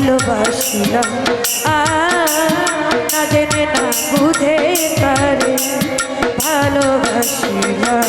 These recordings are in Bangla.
ভালোবাসিয়া না জেনে না বুঝে তারে ভালোবাসিলাম।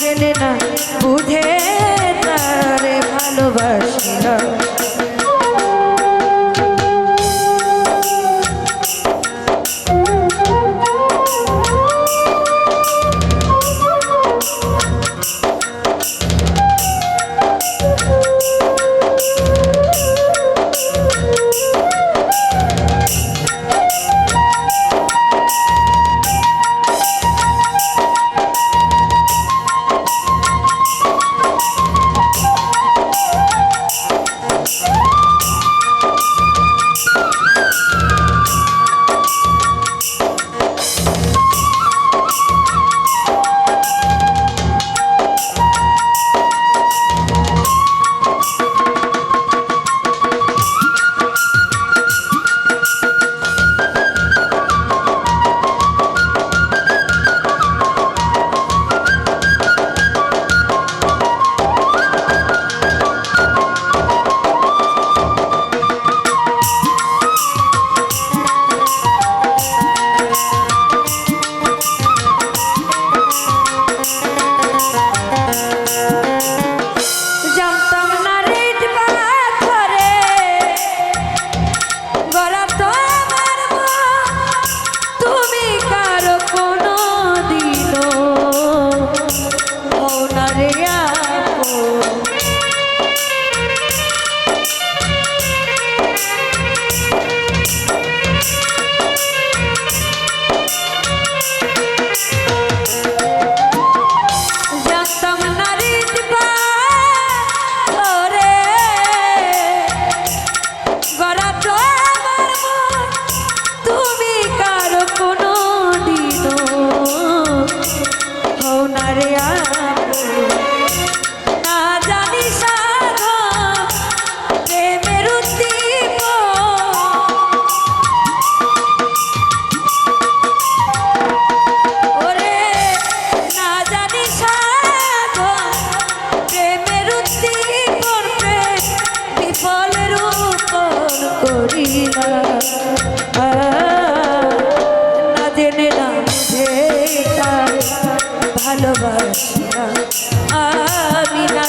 গেলে না বুঝে তারে ভালোবাসি না।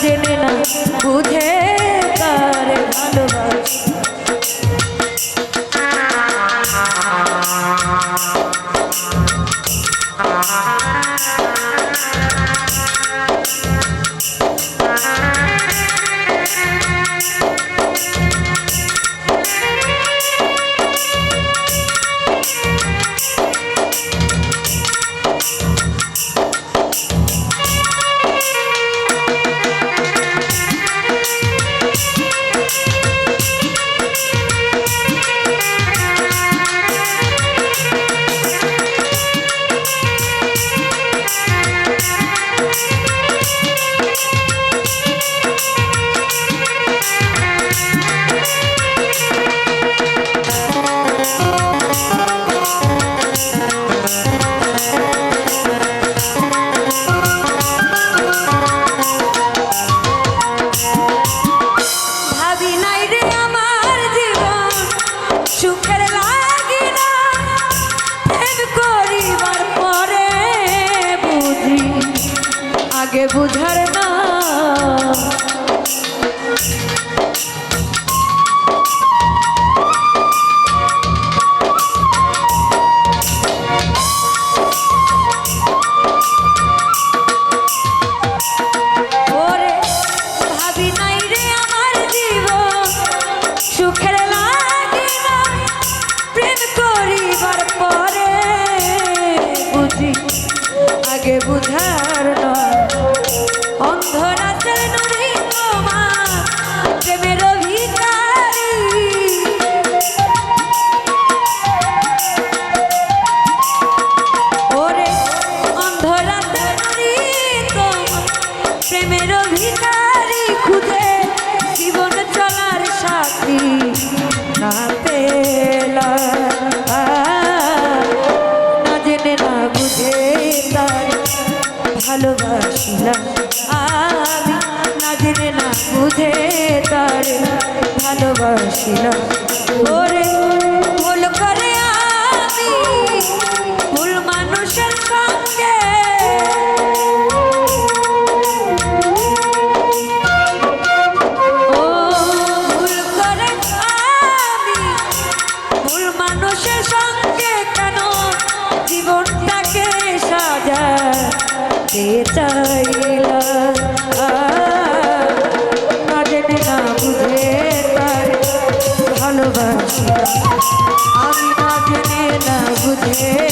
জেনে না বুঝে পরে। বুঝি আগে বুঝার বুঝে তার ভালোবাসিলাম ওরে, ভুল করে আমি ভুল মানুষের সঙ্গে। ও, ভুল করে আমি ভুল মানুষের সঙ্গে কেন? জীবনটাকে সাজাতে চাইলাম জেনে না বুঝে তার ভালোবাসি আমি না জেনে না বুঝে